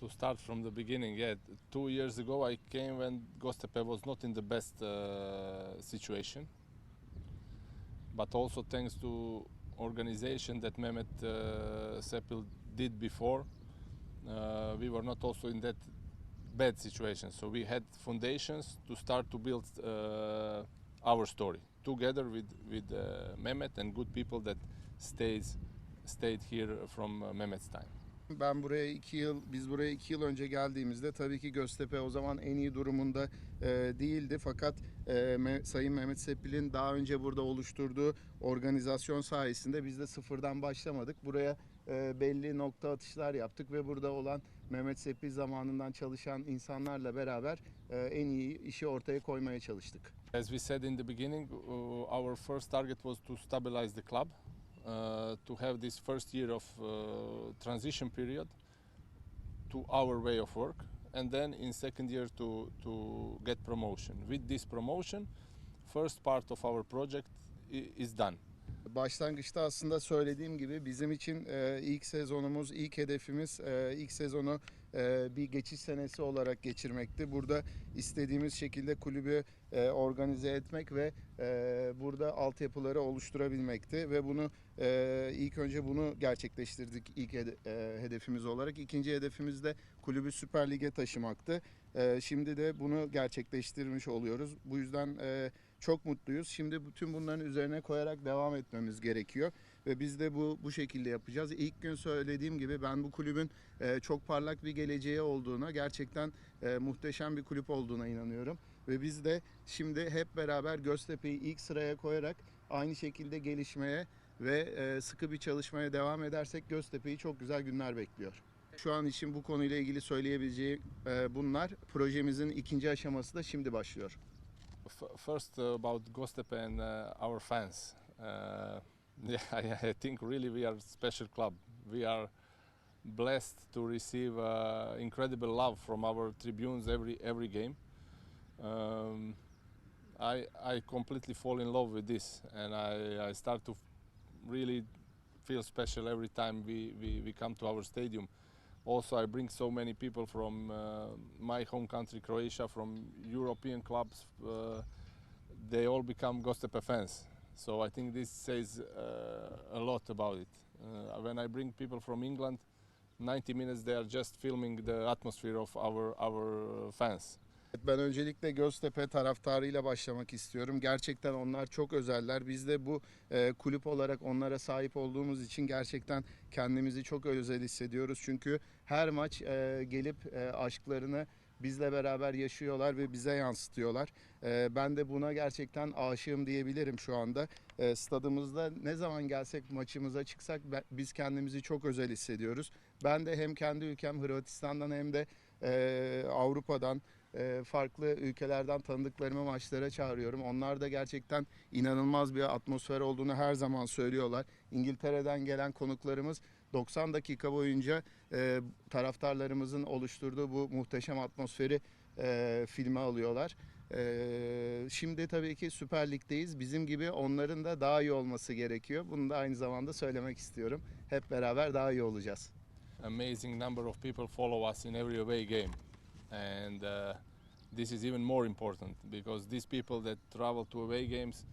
to start from the beginning, yeah, two years ago I came when Gostepe was not in the best uh, situation, but also thanks to organization that Mehmet uh, Sepil did before, uh, we were not also in that bad situation. So we had foundations to start to build uh, our story together with with uh, Mehmet and good people that stays stayed here from uh, Mehmet's time. Ben buraya iki yıl, biz buraya iki yıl önce geldiğimizde tabii ki Göztepe o zaman en iyi durumunda e, değildi. Fakat e, Me- Sayın Mehmet Sepil'in daha önce burada oluşturduğu organizasyon sayesinde biz de sıfırdan başlamadık. Buraya e, belli nokta atışlar yaptık ve burada olan Mehmet Sepil zamanından çalışan insanlarla beraber e, en iyi işi ortaya koymaya çalıştık. As we said in the beginning, uh, our first target was to stabilize the club, to have this first year of uh, transition period to our way of work, and then in second year to to get promotion. With this promotion, first part of our project is done. Başlangıçta aslında söylediğim gibi bizim için e, ilk sezonumuz, ilk hedefimiz e, ilk sezonu e, bir geçiş senesi olarak geçirmekti. Burada istediğimiz şekilde kulübü organize etmek ve e, burada altyapıları oluşturabilmekti ve bunu ilk önce bunu gerçekleştirdik ilk hede- hedefimiz olarak. İkinci hedefimiz de kulübü Süper Lig'e taşımaktı. Şimdi de bunu gerçekleştirmiş oluyoruz. Bu yüzden çok mutluyuz. Şimdi bütün bunların üzerine koyarak devam etmemiz gerekiyor ve biz de bu bu şekilde yapacağız. İlk gün söylediğim gibi ben bu kulübün e, çok parlak bir geleceği olduğuna, gerçekten e, muhteşem bir kulüp olduğuna inanıyorum ve biz de şimdi hep beraber Göztepe'yi ilk sıraya koyarak aynı şekilde gelişmeye ve e, sıkı bir çalışmaya devam edersek Göztepe'yi çok güzel günler bekliyor. Şu an için bu konuyla ilgili söyleyebileceğim e, bunlar. Projemizin ikinci aşaması da şimdi başlıyor. First about Gostepe and uh, our fans. Uh, yeah, I, I think really we are a special club. We are blessed to receive uh, incredible love from our tribunes every every game. Um, I I completely fall in love with this, and I, I start to really feel special every time we, we, we come to our stadium. Also, I bring so many people from uh, my home country, Croatia, from European clubs. Uh, they all become Gostepe fans. So I think this says uh, a lot about it. Uh, when I bring people from England, 90 minutes they are just filming the atmosphere of our our fans. Ben öncelikle Göztepe taraftarıyla başlamak istiyorum. Gerçekten onlar çok özeller. Biz de bu e, kulüp olarak onlara sahip olduğumuz için gerçekten kendimizi çok özel hissediyoruz. Çünkü her maç e, gelip e, aşklarını bizle beraber yaşıyorlar ve bize yansıtıyorlar. E, ben de buna gerçekten aşığım diyebilirim şu anda. E, stadımızda ne zaman gelsek maçımıza çıksak ben- biz kendimizi çok özel hissediyoruz. Ben de hem kendi ülkem Hırvatistan'dan hem de e, Avrupa'dan farklı ülkelerden tanıdıklarımı maçlara çağırıyorum. Onlar da gerçekten inanılmaz bir atmosfer olduğunu her zaman söylüyorlar. İngiltere'den gelen konuklarımız 90 dakika boyunca e, taraftarlarımızın oluşturduğu bu muhteşem atmosferi e, filme alıyorlar. E, şimdi tabii ki Süper Lig'deyiz. Bizim gibi onların da daha iyi olması gerekiyor. Bunu da aynı zamanda söylemek istiyorum. Hep beraber daha iyi olacağız. amazing number of people follow us in every away game and uh, this is even more important because these people that travel to away games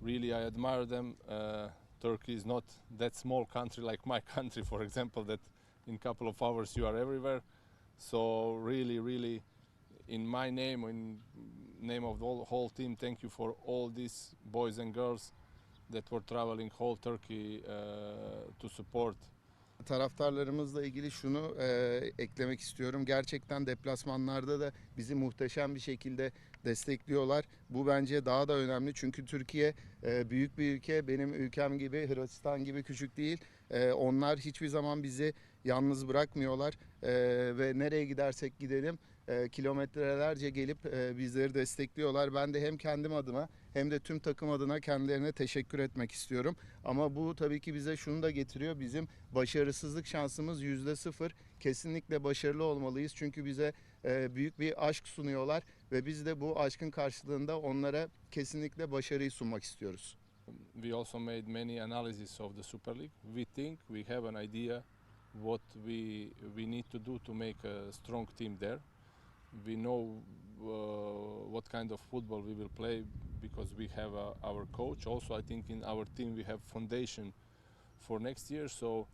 really i admire them. Uh, turkey is not that small country like my country for example that in a couple of hours you are everywhere. So really really in my name in name of the whole, team thank you for all these boys and girls that were traveling whole turkey uh, to support taraftarlarımızla ilgili şunu e, eklemek istiyorum. Gerçekten deplasmanlarda da bizi muhteşem bir şekilde destekliyorlar. Bu bence daha da önemli çünkü Türkiye e, büyük bir ülke. Benim ülkem gibi Hırvatistan gibi küçük değil. E, onlar hiçbir zaman bizi yalnız bırakmıyorlar E, ve nereye gidersek gidelim e, kilometrelerce gelip e, bizleri destekliyorlar. Ben de hem kendim adıma hem de tüm takım adına kendilerine teşekkür etmek istiyorum. Ama bu tabii ki bize şunu da getiriyor. Bizim başarısızlık şansımız yüzde sıfır. Kesinlikle başarılı olmalıyız. Çünkü bize e, büyük bir aşk sunuyorlar ve biz de bu aşkın karşılığında onlara kesinlikle başarıyı sunmak istiyoruz. we also made many analyses of the Super League. We think we have an idea what we we need to do to make a strong team there. We know uh, what kind of football we will play because we have uh, our coach. Also, I think in our team we have foundation for next year. So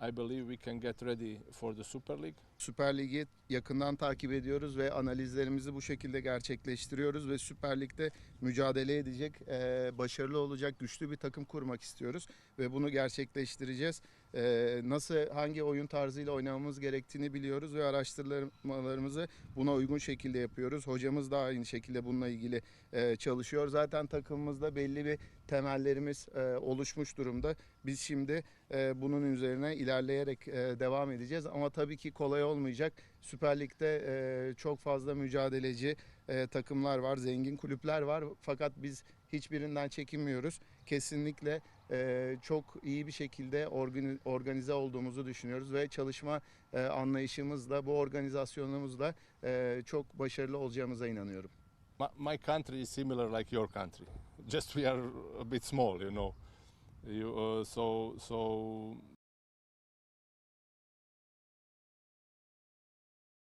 I believe we can get ready for the Super League. Süper Lig'i yakından takip ediyoruz ve analizlerimizi bu şekilde gerçekleştiriyoruz ve Süper Lig'de mücadele edecek, e, başarılı olacak güçlü bir takım kurmak istiyoruz ve bunu gerçekleştireceğiz. E, nasıl, hangi oyun tarzıyla oynamamız gerektiğini biliyoruz ve araştırmalarımızı buna uygun şekilde yapıyoruz. Hocamız da aynı şekilde bununla ilgili e, çalışıyor. Zaten takımımızda belli bir temellerimiz e, oluşmuş durumda. Biz şimdi e, bunun üzerine ilerleyerek devam edeceğiz. Ama tabii ki kolay olmayacak. Süper Lig'de çok fazla mücadeleci takımlar var, zengin kulüpler var. Fakat biz hiçbirinden çekinmiyoruz. Kesinlikle e, çok iyi bir şekilde organi- organize olduğumuzu düşünüyoruz ve çalışma e, anlayışımızla, bu organizasyonumuzla e, çok başarılı olacağımıza inanıyorum. My, my country is similar like your country. Just we are a bit small, you know. You, uh, so so